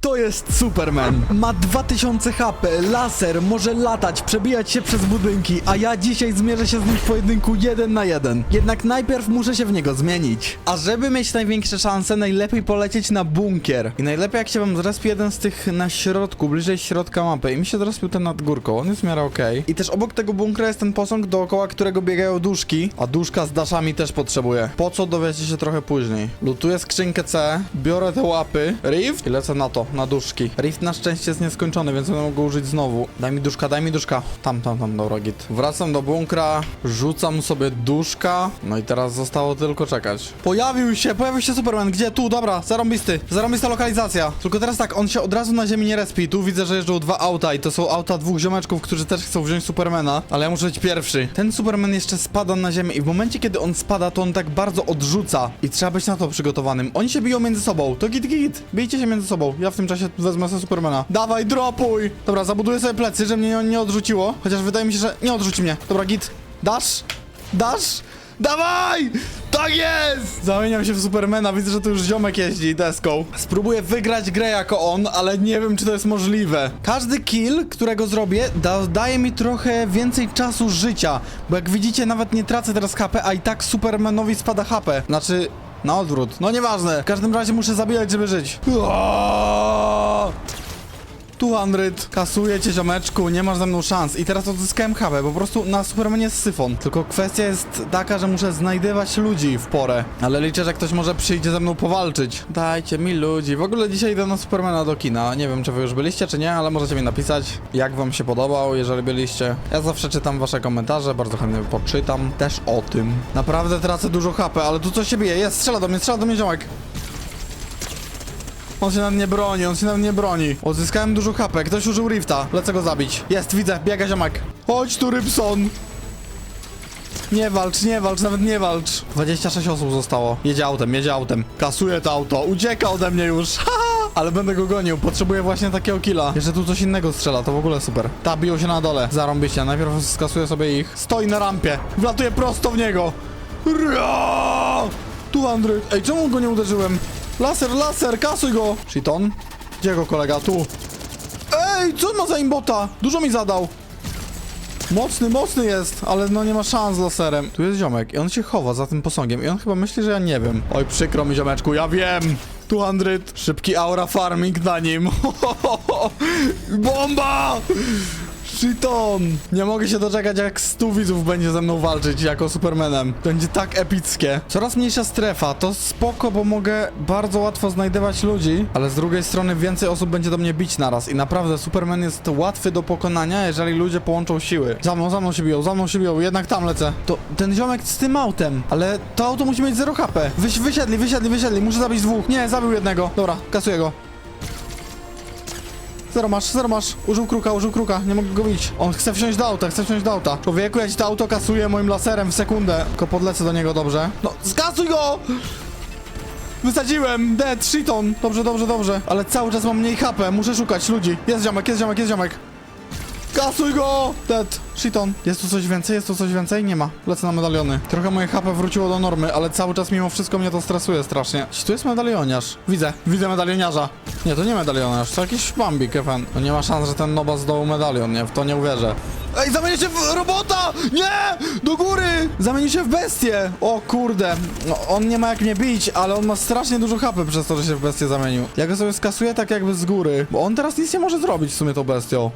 To jest Superman. Ma 2000 HP, laser, może latać, przebijać się przez budynki, a ja dzisiaj zmierzę się z nim w pojedynku 1 na 1. Jednak najpierw muszę się w niego zmienić. A żeby mieć największe szanse, najlepiej polecieć na bunkier. I najlepiej jak się wam zrespi jeden z tych na środku, bliżej środka mapy. I mi się zrespił ten nad górką, on jest w miarę okej. I też obok tego bunkra jest ten posąg, dookoła którego biegają duszki, a duszka z daszami też potrzebuję. Po co dowiecie się trochę później. Lutuję skrzynkę C, biorę te łapy, rift i lecę na to, na duszki. Rift na szczęście jest nieskończony, więc będę mógł użyć znowu. Daj mi duszka, daj mi duszka. Tam, tam, tam, dobra, git. Wracam do bunkra, rzucam sobie duszka, no i teraz zostało tylko czekać. Pojawił się, pojawił się Superman, gdzie? Tu, dobra, zarąbisty, zarąbista lokalizacja. Tylko teraz tak, on się od razu na ziemi nie respi. Tu widzę, że jeżdżą dwa auta i to są auta dwóch ziomeczków, którzy też chcą wziąć Supermana, ale ja muszę być pierwszy. Ten Superman jeszcze spada na ziemię i w momencie, kiedy on spada, to on tak bardzo odrzuca i trzeba być na to przygotowanym. Oni się biją między sobą, to git git, bijcie się między sobą. Ja w tym czasie wezmę sobie Supermana. Dawaj, dropuj! Dobra, zabuduję sobie plecy, żeby mnie nie odrzuciło, chociaż wydaje mi się, że nie odrzuci mnie. Dobra, git. Dasz? Dasz? Dawaj! Tak jest! Zamieniam się w Supermana, widzę, że tu już ziomek jeździ deską. Spróbuję wygrać grę jako on, ale nie wiem, czy to jest możliwe. Każdy kill, którego zrobię, da daje mi trochę więcej czasu życia, bo jak widzicie, nawet nie tracę teraz HP, a i tak Supermanowi spada HP. Znaczy, na odwrót. No nieważne. W każdym razie muszę zabijać, żeby żyć. Aaaa! 200, kasuję cię ziomeczku, nie masz ze mną szans I teraz odzyskałem HP, po prostu na Supermanie jest syfon Tylko kwestia jest taka, że muszę znajdywać ludzi w porę Ale liczę, że ktoś może przyjdzie ze mną powalczyć Dajcie mi ludzi, w ogóle dzisiaj idę na Supermana do kina Nie wiem, czy wy już byliście, czy nie, ale możecie mi napisać Jak wam się podobał, jeżeli byliście Ja zawsze czytam wasze komentarze, bardzo chętnie poczytam Też o tym Naprawdę tracę dużo HP, ale tu coś się bije, jest, strzela do mnie, strzela do mnie ziomek on się nawet nie broni, on się nawet nie broni. Odzyskałem dużo HP, ktoś użył rifta. Lecę go zabić. Jest, widzę, biega ziomek. Chodź tu, Rybson. Nie walcz, nie walcz, nawet nie walcz. 26 osób zostało. Jedzie autem, jedzie autem. Kasuje to auto, ucieka ode mnie już. Ale będę go gonił, potrzebuję właśnie takiego killa. Jeszcze tu coś innego strzela, to w ogóle super. Ta, biją się na dole. Zarąbiście, najpierw skasuję sobie ich. Stoi na rampie. Wlatuję prosto w niego. Ria! Tu Andry. Ej, czemu go nie uderzyłem? Laser, laser, kasuj go! Shiton? Gdzie go kolega? Tu. Ej, co on ma za imbota? Dużo mi zadał. Mocny, mocny jest, ale no nie ma szans z laserem. Tu jest ziomek i on się chowa za tym posągiem i on chyba myśli, że ja nie wiem. Oj, przykro mi ziomeczku, ja wiem! 200, szybki aura farming na nim. Bomba! Shiton! Nie mogę się doczekać, jak 100 widzów będzie ze mną walczyć jako Supermanem. Będzie tak epickie. Coraz mniejsza strefa, to spoko, bo mogę bardzo łatwo znajdywać ludzi, ale z drugiej strony więcej osób będzie do mnie bić naraz. I naprawdę Superman jest łatwy do pokonania, jeżeli ludzie połączą siły. Za mną, za mną się biją, za mną się biją, jednak tam lecę. To ten ziomek z tym autem, ale to auto musi mieć 0 HP. Wyś, wysiedli, wysiedli, wysiedli, muszę zabić dwóch. Nie, zabił jednego. Dobra, kasuję go. Zero masz, zero masz. Użył kruka, użył kruka. Nie mogę go bić. On chce wsiąść do auta, chce wsiąść do auta. Człowieku, ja ci to auto kasuję moim laserem w sekundę. Tylko podlecę do niego dobrze. No, skasuj go! Wysadziłem! Dead, shiton! Dobrze, dobrze, dobrze. Ale cały czas mam mniej HP, muszę szukać ludzi. Jest ziomek, jest ziomek, jest ziomek. Kasuj go! Dead, shiton. Jest tu coś więcej? Jest tu coś więcej? Nie ma. Lecę na medaliony. Trochę moje HP wróciło do normy, ale cały czas mimo wszystko mnie to stresuje strasznie. Czy tu jest medalioniarz? Widzę, widzę medalioniarza. Nie, to nie medalioniarz, to jakiś bambik, fan. No nie ma szans, że ten noba zdołał medalion, nie? W to nie uwierzę. Ej, zamieni się w robota! Nie! Do góry! Zamieni się w bestię! O kurde. No, on nie ma jak mnie bić, ale on ma strasznie dużo HP przez to, że się w bestię zamienił. Ja go sobie skasuję tak jakby z góry, bo on teraz nic nie może zrobić w sumie tą bestią.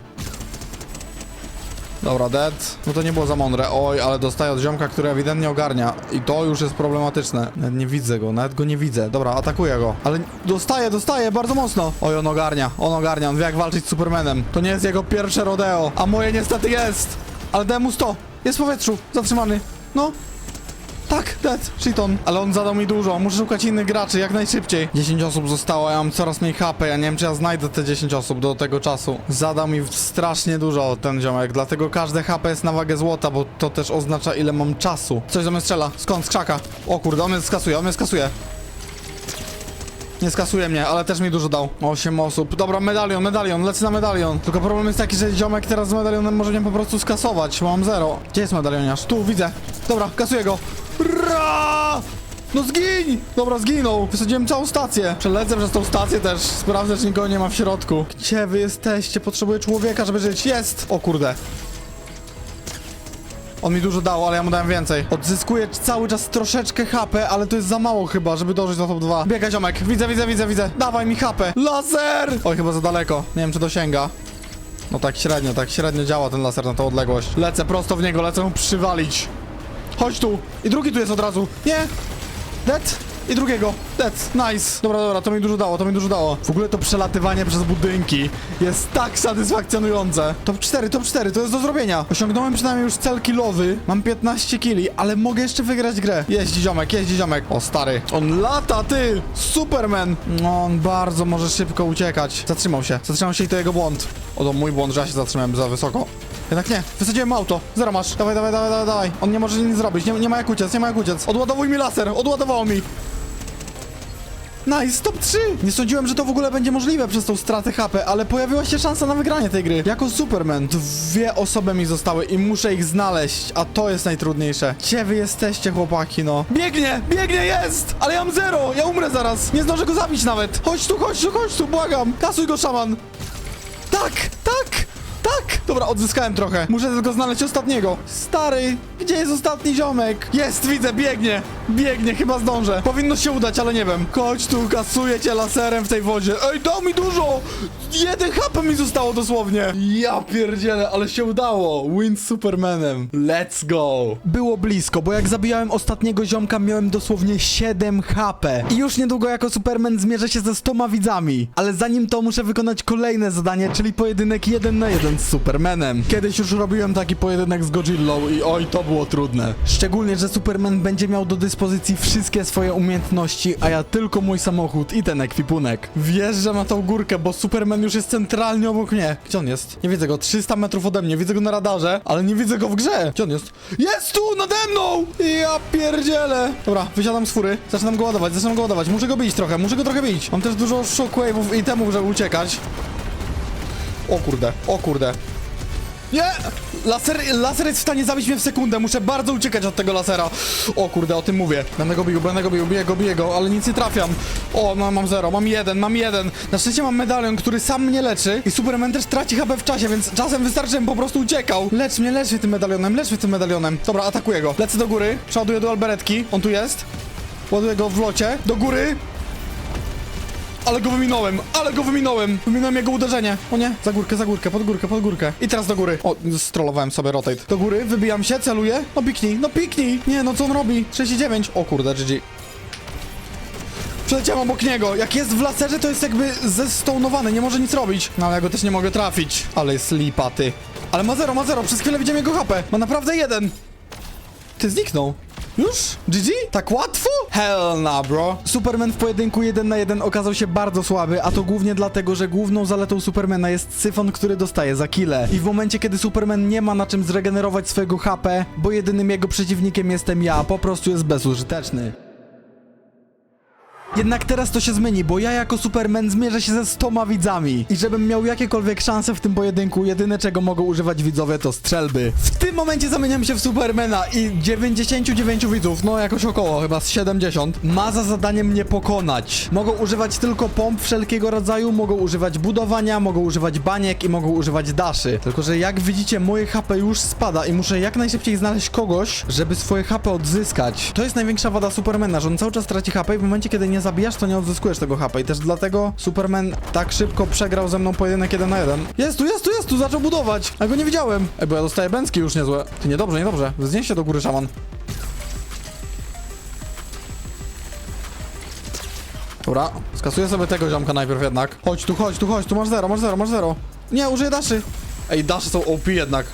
Dobra, dead. No to nie było za mądre. Oj, ale dostaję od ziomka, który ewidentnie ogarnia. I to już jest problematyczne. Nawet nie widzę go, nawet go nie widzę. Dobra, atakuję go. Ale dostaję, dostaję bardzo mocno. Oj, on ogarnia, on ogarnia. On wie jak walczyć z Supermanem. To nie jest jego pierwsze rodeo. A moje niestety jest. Ale dałem mu 100. Jest w powietrzu. Zatrzymany. No. Tak, dead, shiton. Ale on zadał mi dużo, muszę szukać innych graczy jak najszybciej. 10 osób zostało, ja mam coraz mniej HP, ja nie wiem czy ja znajdę te 10 osób do tego czasu. Zadał mi strasznie dużo ten ziomek, dlatego każde HP jest na wagę złota, bo to też oznacza ile mam czasu. Coś do mnie strzela, skąd? Z krzaka. O kurde, on mnie skasuje, on mnie skasuje. Nie skasuje mnie, ale też mi dużo dał. 8 osób. Dobra, medalion, medalion, lecę na medalion. Tylko problem jest taki, że ziomek teraz z medalionem może mnie po prostu skasować, mam zero. Gdzie jest medalioniarz? Tu, widzę. Dobra, kasuję go. No zgiń! Dobra, zginął. Wysadziłem całą stację. Przelecę przez tą stację też. Sprawdzę, czy nikogo nie ma w środku. Gdzie wy jesteście? Potrzebuję człowieka, żeby żyć. Jest! O kurde. On mi dużo dał, ale ja mu dałem więcej. Odzyskuję cały czas troszeczkę HP, ale to jest za mało chyba, żeby dążyć do top 2. Biega ziomek. Widzę, widzę, widzę, widzę. Dawaj mi HP. Laser! Oj, chyba za daleko. Nie wiem, czy dosięga. No tak średnio, tak średnio działa ten laser na tą odległość. Lecę prosto w niego, lecę przywalić. Chodź tu. I drugi tu jest od razu. Nie. Dead. I drugiego. Dead. Nice. Dobra, dobra, to mi dużo dało, to mi dużo dało. W ogóle to przelatywanie przez budynki jest tak satysfakcjonujące. Top 4, top 4, to jest do zrobienia. Osiągnąłem przynajmniej już cel killowy. Mam 15 kili, ale mogę jeszcze wygrać grę. Jeździ ziomek, jeździ ziomek. O stary. On lata, ty! Superman! No, on bardzo może szybko uciekać. Zatrzymał się. Zatrzymał się i to jego błąd. O, to mój błąd, że ja się zatrzymałem za wysoko. Jednak nie, wysadziłem auto. Zero masz. Dawaj, dawaj, dawaj, dawaj, dawaj. On nie może nic zrobić. Nie, nie ma jak uciec, nie ma jak uciec. Odładowuj mi laser, odładowało mi. Nice, top 3! Nie sądziłem, że to w ogóle będzie możliwe przez tą stratę HP, ale pojawiła się szansa na wygranie tej gry. Jako Superman, dwie osoby mi zostały i muszę ich znaleźć, a to jest najtrudniejsze. Gdzie wy jesteście, chłopaki, no? Biegnie, biegnie, jest! Ale ja mam zero, ja umrę zaraz. Nie zdążę go zabić nawet. Chodź tu, chodź tu, chodź tu, błagam. Kasuj go, szaman. Tak, tak, tak! Dobra, odzyskałem trochę. Muszę tylko znaleźć ostatniego. Stary, gdzie jest ostatni ziomek? Jest, widzę, biegnie. Biegnie, chyba zdążę. Powinno się udać, ale nie wiem. Chodź tu, kasuję cię laserem w tej wodzie. Ej, dał mi dużo! Jeden HP mi zostało dosłownie. Ja pierdzielę, ale się udało. Win z Supermanem. Let's go. Było blisko, bo jak zabijałem ostatniego ziomka, miałem dosłownie 7 HP. I już niedługo jako Superman zmierzę się ze 100 widzami. Ale zanim to muszę wykonać kolejne zadanie, czyli pojedynek 1 na 1 z Supermanem. Kiedyś już robiłem taki pojedynek z Godzillą i oj, to było trudne. Szczególnie, że Superman będzie miał do dyspozycji wszystkie swoje umiejętności, a ja tylko mój samochód i ten ekwipunek. Wjeżdżam na tą górkę, bo Superman już jest centralnie obok mnie. Gdzie on jest? Nie widzę go, 300 metrów ode mnie, widzę go na radarze, ale nie widzę go w grze. Gdzie on jest? Jest tu, nade mną! Ja pierdzielę. Dobra, wysiadam z fury, zaczynam go ładować, zaczynam go ładować. Muszę go bić trochę, muszę go trochę bić. Mam też dużo shockwave'ów i temów, żeby uciekać. O kurde, o kurde. Nie! Laser, laser jest w stanie zabić mnie w sekundę, muszę bardzo uciekać od tego lasera. O kurde, o tym mówię. Będę go bił, będę go bił, biję go, biję go, ale nic nie trafiam. O, no, mam zero, mam jeden, mam jeden. Na szczęście mam medalion, który sam mnie leczy i Superman też traci HP w czasie, więc czasem wystarczy, żebym po prostu uciekał. Lecz mnie, lecz mnie tym medalionem, lecz mnie tym medalionem. Dobra, atakuję go. Lecę do góry, przeładuję do alberetki, on tu jest. Ładuję go w locie, do góry, ale go wyminąłem, ale go wyminąłem. Wyminąłem jego uderzenie. O nie, za górkę, za górkę, pod górkę, pod górkę. I teraz do góry. O, strollowałem sobie rotate. Do góry, wybijam się, celuję. No piknij, no piknij. Nie, no co on robi? 39. O kurde, GG. Przeleciałem obok niego. Jak jest w laserze, to jest jakby zestonowany, nie może nic robić. No ale ja go też nie mogę trafić. Ale jest lipa, ty. Ale ma zero, ma zero. Przez chwilę widziałem jego HP. Ma naprawdę jeden. Ty zniknął. Już? GG? Tak łatwo? Hell na, bro. Superman w pojedynku 1 na 1 okazał się bardzo słaby, a to głównie dlatego, że główną zaletą Supermana jest syfon, który dostaje za kile. I w momencie, kiedy Superman nie ma na czym zregenerować swojego HP, bo jedynym jego przeciwnikiem jestem ja, po prostu jest bezużyteczny. Jednak teraz to się zmieni, bo ja jako Superman zmierzę się ze 100 widzami. I żebym miał jakiekolwiek szanse w tym pojedynku, jedyne czego mogą używać widzowie to strzelby. W tym momencie zamieniam się w Supermana i 99 widzów, no jakoś około, chyba z 70, ma za zadanie mnie pokonać. Mogą używać tylko pomp wszelkiego rodzaju, mogą używać budowania, mogą używać baniek i mogą używać daszy. Tylko, że jak widzicie, moje HP już spada i muszę jak najszybciej znaleźć kogoś, żeby swoje HP odzyskać. To jest największa wada Supermana, że on cały czas traci HP i w momencie, kiedy nie zabijasz, to nie odzyskujesz tego HP i też dlatego Superman tak szybko przegrał ze mną pojedynek 1 na 1. Jest tu, jest tu, jest tu, zaczął budować, a go nie widziałem. Ej, bo ja dostaję bęcki już niezłe. Ty, niedobrze, niedobrze. Wznieś się do góry, szaman. Dobra, skasuję sobie tego ziomka najpierw jednak. Chodź tu, chodź tu, chodź tu, masz zero, masz zero, masz zero. Nie, użyję daszy. Ej, dasze są OP jednak.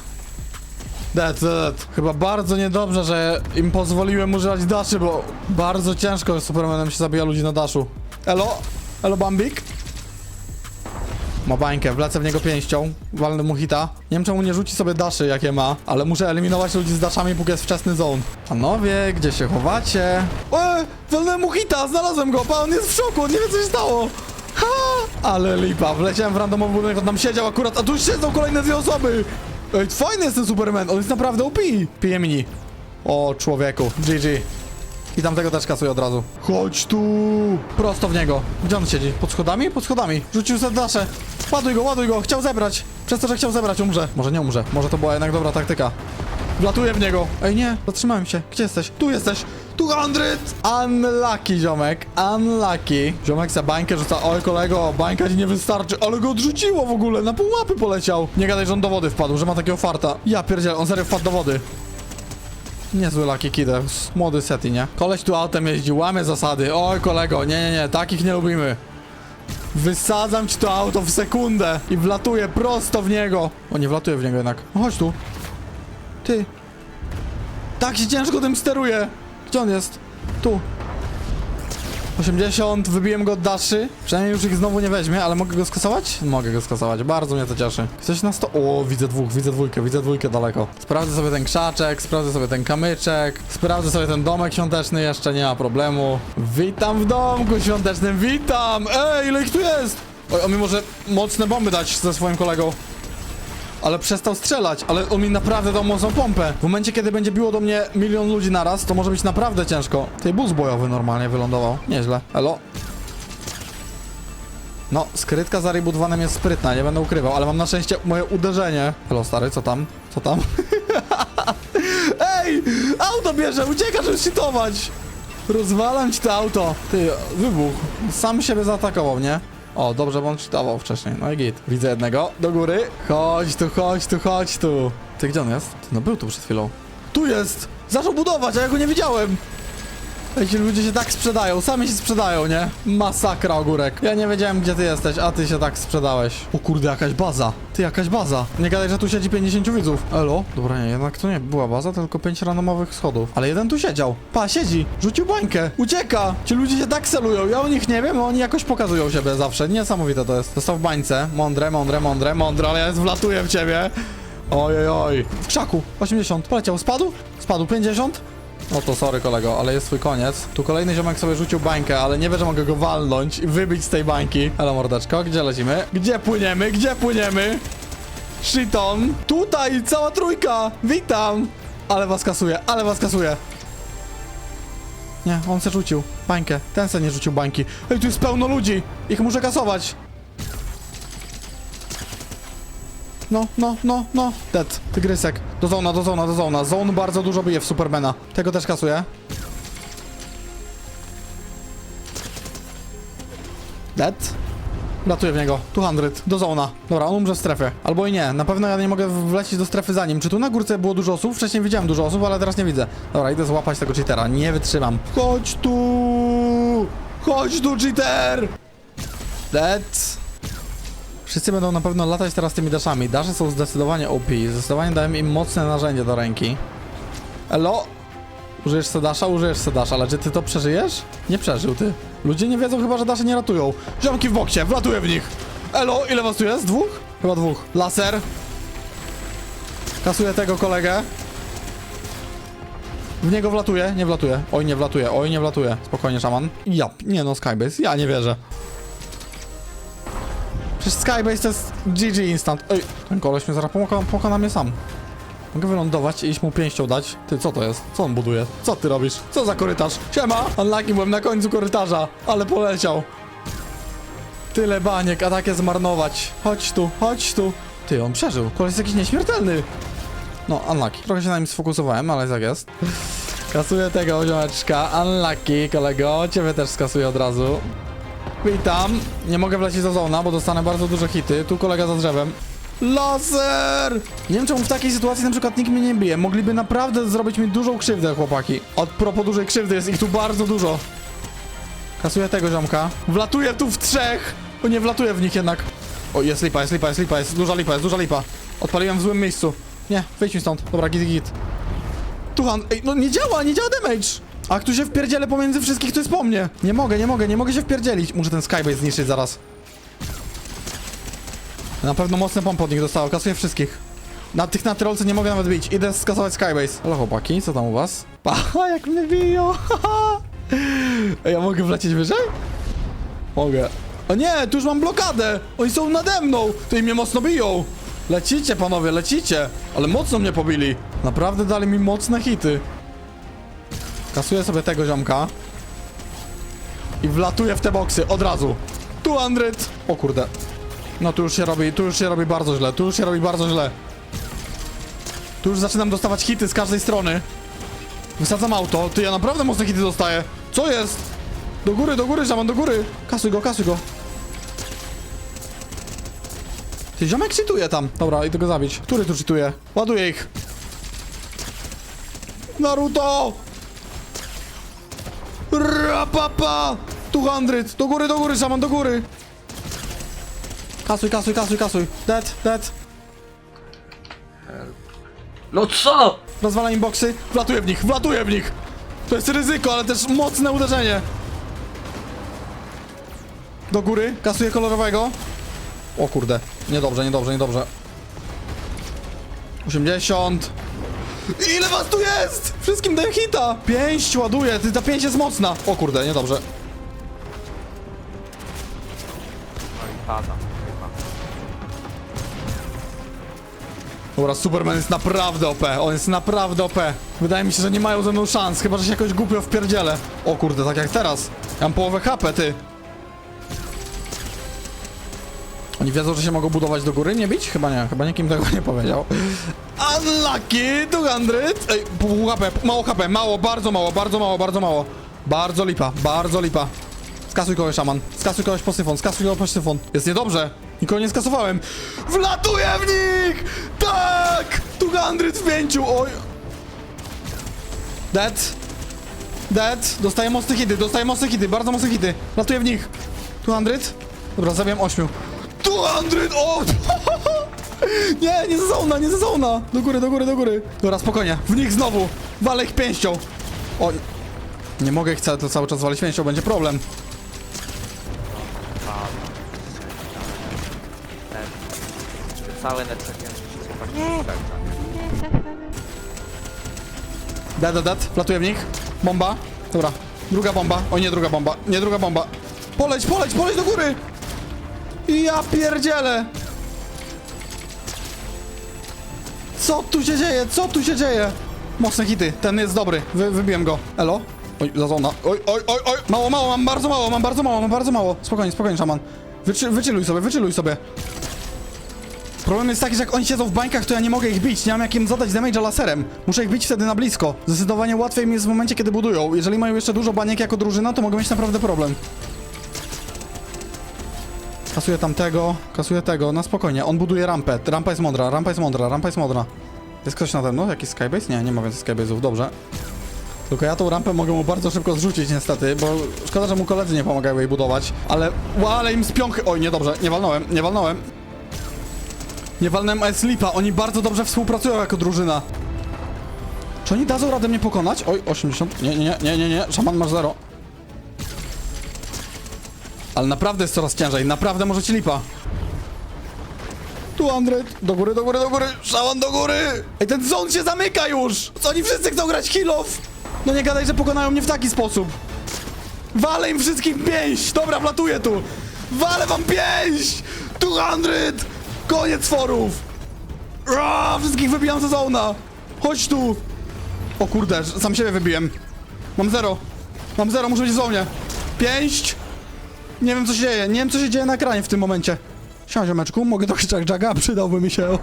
Dead, dead. Chyba bardzo niedobrze, że im pozwoliłem używać daszy, bo bardzo ciężko Supermanem się zabija ludzi na daszu. Elo? Elo Bambik? Ma bańkę, wlecę w niego pięścią, walnę mu hita. Nie wiem czemu nie rzuci sobie daszy, jakie ma, ale muszę eliminować ludzi z daszami, póki jest wczesny zone. Panowie, gdzie się chowacie? Eee, walnąłem mu hita, znalazłem go, pa, on jest w szoku, on nie wie co się stało. Ha! Ale lipa, wleciałem w randomowy budynek, on tam siedział akurat, a tu siedzą kolejne dwie osoby. Ej, fajny jest ten Superman, on jest naprawdę OP. Pije mini. O, człowieku, GG. I tamtego też kasuję od razu. Chodź tu! Prosto w niego. Gdzie on siedzi? Pod schodami? Pod schodami. Rzucił serdasze. Ładuj go, ładuj go. Chciał zebrać. Przez to, że chciał zebrać, umrze. Może nie umrze. Może to była jednak dobra taktyka. Wlatuję w niego. Ej, nie. Zatrzymałem się. Gdzie jesteś? Tu jesteś. Tu 100! Unlucky, ziomek. Unlucky. Ziomek za bańkę rzuca. Oj, kolego, bańka ci nie wystarczy. Ale go odrzuciło w ogóle. Na pół poleciał. Nie gadaj, że on do wody wpadł, że ma takiego farta. Ja pierdzielę, on serio wpadł do wody. Niezły Lucky Kid, młody Seti, nie? Koleś tu autem jeździ, łamie zasady. Oj, kolego, nie, nie, nie, takich nie lubimy. Wysadzam ci to auto w sekundę i wlatuję prosto w niego. O, nie wlatuję w niego jednak. No chodź tu. Ty. Tak się ciężko tym steruje. Gdzie on jest? Tu. 80, wybiłem go od daszy. Przynajmniej już ich znowu nie weźmie, ale mogę go skasować? Mogę go skasować, bardzo mnie to cieszy. Ktoś na sto... O, widzę dwóch, widzę dwójkę, widzę dwójkę daleko. Sprawdzę sobie ten krzaczek, sprawdzę sobie ten kamyczek, sprawdzę sobie ten domek świąteczny, jeszcze nie ma problemu. Witam w domku świątecznym, witam! Ej, ile ich tu jest? Oj, on mi może mocne bomby dać ze swoim kolegą. Ale przestał strzelać, ale on mi naprawdę dał mocną pompę. W momencie, kiedy będzie biło do mnie milion ludzi naraz, to może być naprawdę ciężko. Tej bus bojowy normalnie wylądował. Nieźle. Elo. No, skrytka za rebootowanym jest sprytna, nie będę ukrywał, ale mam na szczęście moje uderzenie. Halo, stary, co tam? Co tam? Ej! Auto bierze, ucieka, żeby shitować! Rozwalam ci to auto. Ty, wybuch. Sam siebie zaatakował, nie? O, dobrze, bo on cheatował wcześniej. No i git. Widzę jednego. Do góry. Chodź tu, chodź tu, chodź tu. Ty, gdzie on jest? No był tu przed chwilą. Tu jest! Zaczął budować, a ja go nie widziałem. Ci ludzie się tak sprzedają, sami się sprzedają, nie? Masakra, ogórek. Ja nie wiedziałem, gdzie ty jesteś, a ty się tak sprzedałeś. O kurde, jakaś baza. Ty, jakaś baza. Nie gadaj, że tu siedzi 50 widzów. Elo? Dobra, nie, jednak to nie była baza, tylko 5 randomowych schodów. Ale jeden tu siedział. Pa, siedzi. Rzucił bańkę. Ucieka. Ci ludzie się tak celują. Ja o nich nie wiem, a oni jakoś pokazują siebie zawsze. Niesamowite to jest. Został w bańce. Mądre, mądre, mądre, mądre, ale ja wlatuję w ciebie. Oj, oj, oj. W krzaku. 80. Poleciał. Spadł? Spadł. 50. No to sorry kolego, ale jest twój koniec. Tu kolejny ziomek sobie rzucił bańkę, ale nie wie, że mogę go walnąć i wybić z tej bańki. Halo mordeczko, gdzie lecimy? Gdzie płyniemy? Gdzie płyniemy? Shiton! Tutaj! Cała trójka! Witam! Ale was kasuje, ale was kasuje. Nie, on se rzucił bańkę. Ten se nie rzucił bańki. Ej, tu jest pełno ludzi! Ich muszę kasować. No, no, no, no. Dead. Tygrysek. Do zona, do zona, do zona. Zone bardzo dużo bije w Supermana. Tego też kasuję. Dead. Latuję w niego. 200. Do zona. Dobra, on umrze w strefie. Albo i nie. Na pewno ja nie mogę wlecieć do strefy za nim. Czy tu na górce było dużo osób? Wcześniej widziałem dużo osób, ale teraz nie widzę. Dobra, idę złapać tego cheatera. Nie wytrzymam. Chodź tu! Chodź tu, cheater! Dead. Wszyscy będą na pewno latać teraz tymi daszami. Dasze są zdecydowanie OP. Zdecydowanie dają im mocne narzędzie do ręki. Elo? Użyjesz sedasza? Użyjesz sedasza, ale czy ty to przeżyjesz? Nie przeżył ty. Ludzie nie wiedzą chyba, że dasze nie ratują. Ziomki w boksie, wlatuję w nich. Elo, ile was tu jest? Dwóch? Chyba dwóch. Laser. Kasuję tego kolegę. W niego wlatuje, nie wlatuje. Oj, nie wlatuje, oj, nie wlatuje. Spokojnie, szaman. Ja, nie no, Skybase, ja nie wierzę. Przecież Skybase to jest GG instant. Ej, ten koleś mnie zaraz pokona, pokona mnie sam. Mogę wylądować i iść mu pięścią dać? Ty, co to jest? Co on buduje? Co ty robisz? Co za korytarz? Siema! Unlucky, byłem na końcu korytarza, ale poleciał. Tyle baniek, a takie zmarnować. Chodź tu, chodź tu. Ty, on przeżył. Koleś jest jakiś nieśmiertelny. No, unlucky. Trochę się na nim sfokusowałem, ale tak jest. Kasuję tego ziomeczka. Unlucky, kolego. Ciebie też skasuję od razu. Witam. Nie mogę wlecieć do zona, bo dostanę bardzo duże hity. Tu kolega za drzewem. Laser! Nie wiem czemu w takiej sytuacji na przykład nikt mnie nie bije. Mogliby naprawdę zrobić mi dużą krzywdę, chłopaki. Od propos dużej krzywdy jest ich tu bardzo dużo. Kasuję tego ziomka. Wlatuję tu w trzech! O nie, wlatuję w nich jednak. O, jest lipa, jest lipa, jest lipa, jest duża lipa, jest duża lipa. Odpaliłem w złym miejscu. Nie, wyjdź mi stąd. Dobra, git, git. Tuchan, ej, no nie działa, nie działa damage! A tu się wpierdzielę pomiędzy wszystkich, to jest po mnie. Nie mogę, nie mogę, nie mogę się wpierdzielić. Muszę ten skybase zniszczyć zaraz. Na pewno mocne pomp od nich dostało, kasuję wszystkich. Na tych na tyrolce nie mogę nawet bić. Idę skasować skybase. Halo chłopaki, co tam u was? Paha, jak mnie biją. Ja mogę wlecieć wyżej? Mogę. O nie, tu już mam blokadę! Oni są nade mną! To i mnie mocno biją! Lecicie panowie, lecicie! Ale mocno mnie pobili. Naprawdę dali mi mocne hity. Kasuję sobie tego ziomka. I wlatuję w te boksy od razu. 200! O kurde. No tu już się robi, tu już się robi bardzo źle, tu już się robi bardzo źle. Tu już zaczynam dostawać hity z każdej strony. Wysadzam auto. Ty, ja naprawdę mocne hity dostaję. Co jest? Do góry, do góry, Szaman, do góry. Kasuj go, kasuj go. Ty, ziomek cheatuje tam. Dobra, idę go zabić. Który tu cheatuje? Ładuję ich. Naruto! Rapapa! 200! Do góry, do góry, Szaman, do góry! Kasuj, kasuj, kasuj, kasuj. Dead, dead. No co? Rozwala im boksy, wlatuję w nich, wlatuję w nich! To jest ryzyko, ale też mocne uderzenie. Do góry, kasuję kolorowego. O kurde, niedobrze, niedobrze, niedobrze. 80. Ile was tu jest? Wszystkim daję hita! Pięść ładuję, ty ta pięść jest mocna. O kurde, niedobrze. No i pada. chyba. Dobra, Superman jest naprawdę OP, on jest naprawdę OP. Wydaje mi się, że nie mają ze mną szans, chyba że się jakoś głupio wpierdzielę. O kurde, tak jak teraz. Ja mam połowę HP, ty. Oni wiedzą, że się mogą budować do góry? Nie bić? Chyba nie, chyba nikim tego nie powiedział. Unlucky 200! Ej, pół HP, mało HP, mało, bardzo mało, bardzo mało, bardzo mało. Bardzo lipa, bardzo lipa. Skasuj kogoś, szaman. Skasuj kogoś po syfon, skasuj kogoś po syfon. Jest niedobrze. Nikogo nie skasowałem. Wlatuję w nich! Tak! 200 w pięciu, oj. Dead. Dead. Dostaję mocne hity, dostaję mocne hity, bardzo mocne hity. Wlatuję w nich. 200? Dobra, zabiłem 8. 200! O! Nie, nie zezona, nie zezona! Do góry, do góry, do góry. Dobra, spokojnie. W nich znowu. Walę ich pięścią. O, nie mogę ich to cały czas walić pięścią, będzie problem. Całe wszystko tak nie. Dead, dead, dead. Wlatuję w nich. Bomba. Dobra. Druga bomba. O nie, druga bomba. Nie, druga bomba. Poleć, poleć, poleć do góry! Ja pierdzielę! Co tu się dzieje? Co tu się dzieje? Mocne hity. Ten jest dobry. Wy, wybiłem go. Elo? Oj, zazona. Oj, oj, oj, oj. Mało, mało, mam bardzo mało, mam bardzo mało, mam bardzo mało. Spokojnie, spokojnie, szaman. Wyczy, wychilluj sobie, wychilluj sobie. Problem jest taki, że jak oni siedzą w bańkach, to ja nie mogę ich bić. Nie mam jak im zadać damage'a laserem. Muszę ich bić wtedy na blisko. Zdecydowanie łatwiej mi jest w momencie, kiedy budują. Jeżeli mają jeszcze dużo baniek jako drużyna, to mogą mieć naprawdę problem. Kasuję tamtego, kasuję tego, na spokojnie. On buduje rampę. Rampa jest mądra, rampa jest mądra, rampa jest mądra. Jest ktoś nade mną? Jakiś skybase? Nie, nie ma więcej skybase'ów, dobrze. Tylko ja tą rampę mogę mu bardzo szybko zrzucić niestety, bo szkoda, że mu koledzy nie pomagają jej budować. Ale, ła, ale im z piąchy... Oj, niedobrze, nie walnąłem, nie walnąłem. Nie walnąłem AS Lipa, oni bardzo dobrze współpracują jako drużyna. Czy oni dadzą radę mnie pokonać? Oj, 80. Nie, nie, nie, nie, nie, nie. Szaman masz 0. Ale naprawdę jest coraz ciężej, naprawdę możecie lipa. 200. Do góry, do góry, do góry. Szaman do góry. Ej, ten zone się zamyka już. Co oni wszyscy chcą grać heal off? No nie gadaj, że pokonają mnie w taki sposób. Walę im wszystkim pięść. Dobra, wlatuję tu. Walę wam pięść. 200. Koniec forów. Ra, wszystkich wybijam ze zona. Chodź tu. O kurde, sam siebie wybiłem. Mam zero. Mam zero, muszę być w zonie. Pięść. Nie wiem co się dzieje, nie wiem co się dzieje na ekranie w tym momencie. Siema ziomeczku, mogę trochę Jack Jacka, przydałby mi się.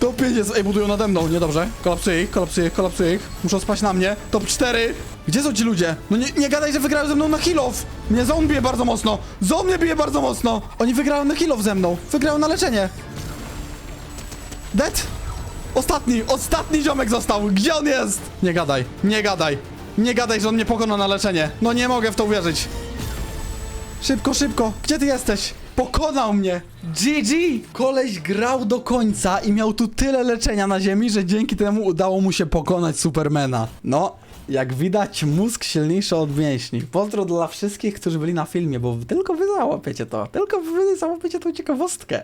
Top 5 jest, ej budują nade mną, niedobrze. Kolapsuję ich, kolapsuję ich, kolapsuję ich. Muszą spać na mnie. Top 4. Gdzie są ci ludzie? No nie, nie gadaj, że wygrają ze mną na heal off. Mnie zone bije bardzo mocno. Zone mnie bije bardzo mocno. Oni wygrają na heal off ze mną. Wygrają na leczenie. Dead? Ostatni, ostatni ziomek został. Gdzie on jest? Nie gadaj, nie gadaj. Nie gadaj, że on mnie pokona na leczenie. No nie mogę w to uwierzyć. Szybko, szybko. Gdzie ty jesteś? Pokonał mnie. GG! Koleś grał do końca i miał tu tyle leczenia na ziemi, że dzięki temu udało mu się pokonać Supermana. No, jak widać, mózg silniejszy od mięśni. Pozdro dla wszystkich, którzy byli na filmie, bo tylko wy załapiecie to. Tylko wy załapiecie tą ciekawostkę.